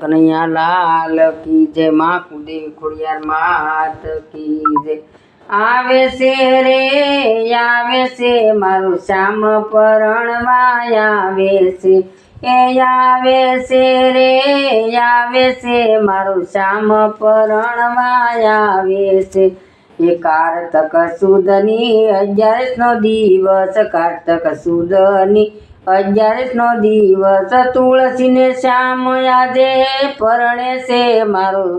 કનૈયા લાલ કી જય, માં કુદેવી ખોડિયાર, માત કી જય. આવે છે રે, આવે છે મારું શ્યામ પરણવા આવે છે. એ આવે છે રે, આવે છે મારું શ્યામ પરણવા આવે છે. એ કારતક સુદની અગિયારસનો દિવસ, કારતક સુદની અગિયારસનો દિવસ તુલસીને શ્યામ યાદે પરણે છે મારું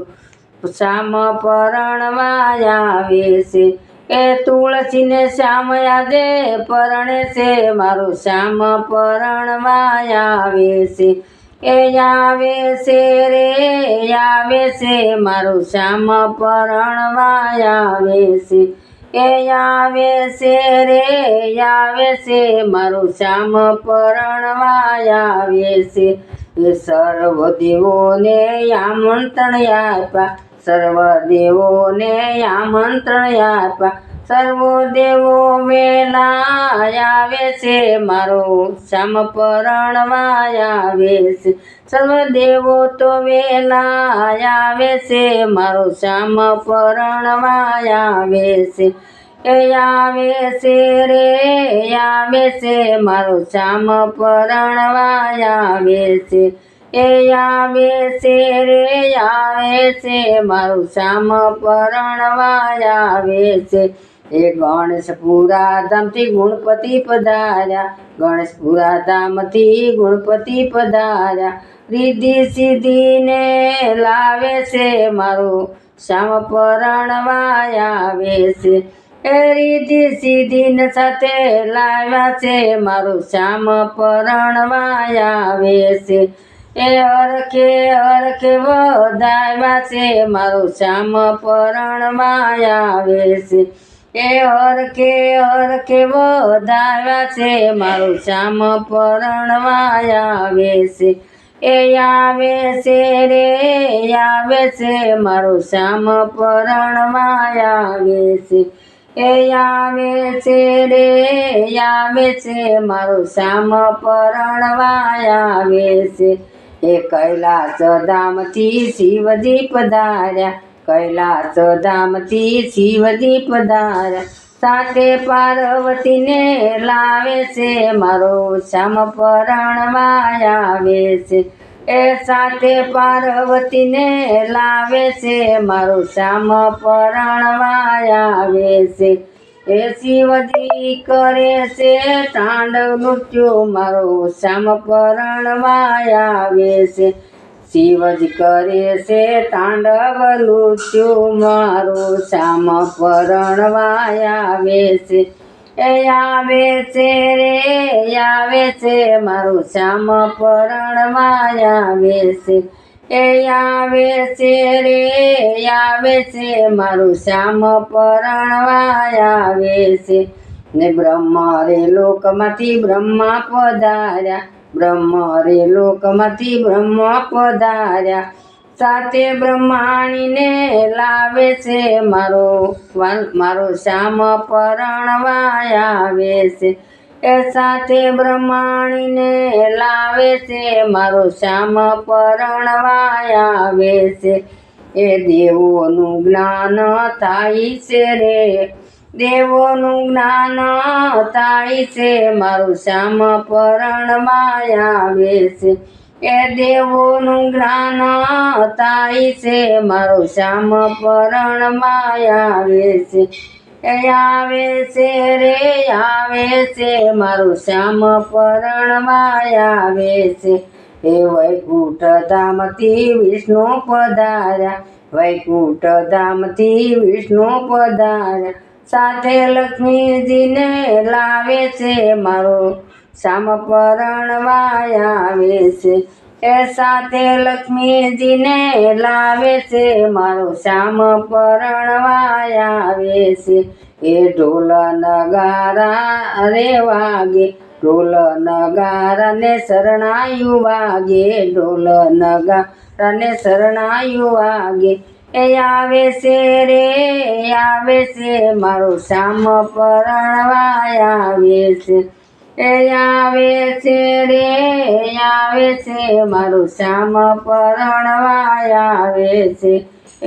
શ્યામ પરણવા આવે છે એ તુલસીને શ્યામ યાદે પરણે છે મારું શ્યામ પરણવા આવે છે એ આવે છે રે આવે છે મારું શ્યામ પરણવા આવે છે એ આવે છે રે આવે છે. મારું શ્યામ પરણવા આવે છે. એ સર્વ દેવોને આમંત્રણ આપ્યા. સર્વ દેવોને આમંત્રણ આપ્યા. સર્વ દેવો વેલા આવે છે, મારો શ્યામ પરણવા આવે છે. સર્વ દેવો તો વેલા આવે છે, મારો શ્યામ પરણવા આવે છે. એ આવે છે રે આવે છે, મારો શ્યામ પરણવા આવે છે. એ આવે છે રે આવે છે, મારું શ્યામ પરણવા આવે છે. એ ગણેશપુરા ધામથી ગુણપતિ પધાર્યા. ગણેશપુરા ધામથી ગુણપતિ પધાર્યા. રીધિ સિદ્ધિને લાવે છે મારું શ્યામ પરણવા આવે છે. એ રીધિ સિદ્ધિને સાથે લાવ્યા છે મારું શ્યામ પરણવા આવે છે. એ અરખે અરખે વધાવ્યા છે મારું શ્યામ પરણવા આવે છે. એ હરખે હરખે વધાવ્યા છે, મારું શ્યામ પરણવા આવે છે. એ આવે છે રે આવે છે, મારું શ્યામ પરણવા આવે છે. એ આવે છે રે આવે છે, મારું શ્યામ પરણવા આવે છે. એ કૈલાસ ધામથી શિવજી પધાર્યા કૈલાસ ધામથી શિવજી પધાર સાથે પાર્વતીને લાવે છે, મારો શ્યામ પરણવા આવે છે. એ સાથે પાર્વતીને લાવે છે, મારો શ્યામ પરણવા આવે છે. એ શિવજી કરે છે તાંડવ નૃત્યો મારો શ્યામ પરણવા આવે છે. શિવજી કરે છે તાંડવ નૃત્યો મારો શ્યામ પરણવા આવે છે. એ આવે છે રે આવે છે, મારું શ્યામ પરણવા આવે છે. એ આવે છે રે આવે છે, મારું શ્યામ પરણવા આવે છે. ને બ્રહ્મ રે લોકમાંથી બ્રહ્મા પધાર્યા. બ્રહ્મ રે લોકમાંથી બ્રહ્મ પધાર્યા. સાથે બ્રહ્માણીને લાવે છે મારો મારો શ્યામ પરણવા આવે છે. એ સાથે બ્રહ્માણીને લાવે છે મારો શ્યામ પરણવા આવે છે. એ દેવોનું જ્ઞાન થાય છે રે. દેવોનું જ્ઞાન તાળી છે, મારું શ્યામ પરણવા આવે છે એ દેવોનું જ્ઞાન તાળી છે, મારું શ્યામ પરણવા આવે છે એ આવે છે રે, આવે છે, મારું શ્યામ પરણવા આવે છે એ વૈકુંઠ ધામથી વિષ્ણુ પધાર્યા, વૈકુંઠ ધામથી વિષ્ણુ પધાર્યા. સાથે લક્ષ્મીજીને લાવે છે મારો શ્યામ પરણવા આવે છે. એ સાથે લક્ષ્મીજીને લાવે છે મારો શ્યામ પરણવા આવે છે. એ ઢોલ નગારા રે વાગે, ઢોલ નગારાને શરણાયું વાગે, ઢોલ નગારાને શરણાયું વાગે. એ આવે છે રે આવે છે. મારો શ્યામ પરણવા આવે છે. એ આવે છે રે આવે છે. મારું શ્યામ પરણવા આવે છે.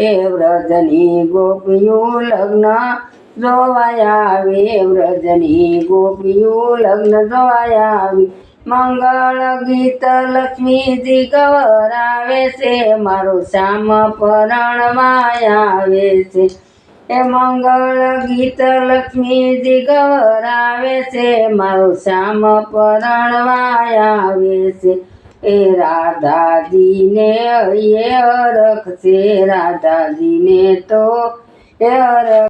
એ વ્રજની ગોપીયું લગ્ન જોવાય આવે. વ્રજની ગોપીયું લગ્ન જોવાય આવી. મંગળ ગીત લક્ષ્મીજી ગવરાવે છે. મારું શ્યામ પરણવાય આવે છે. એ મંગળ ગીત લક્ષ્મીજી ગવરાવે છે. મારું શ્યામ પરણવાય આવે છે. એ રાધાજીને એ અરખ છે. રાધાજીને તો એ અરખ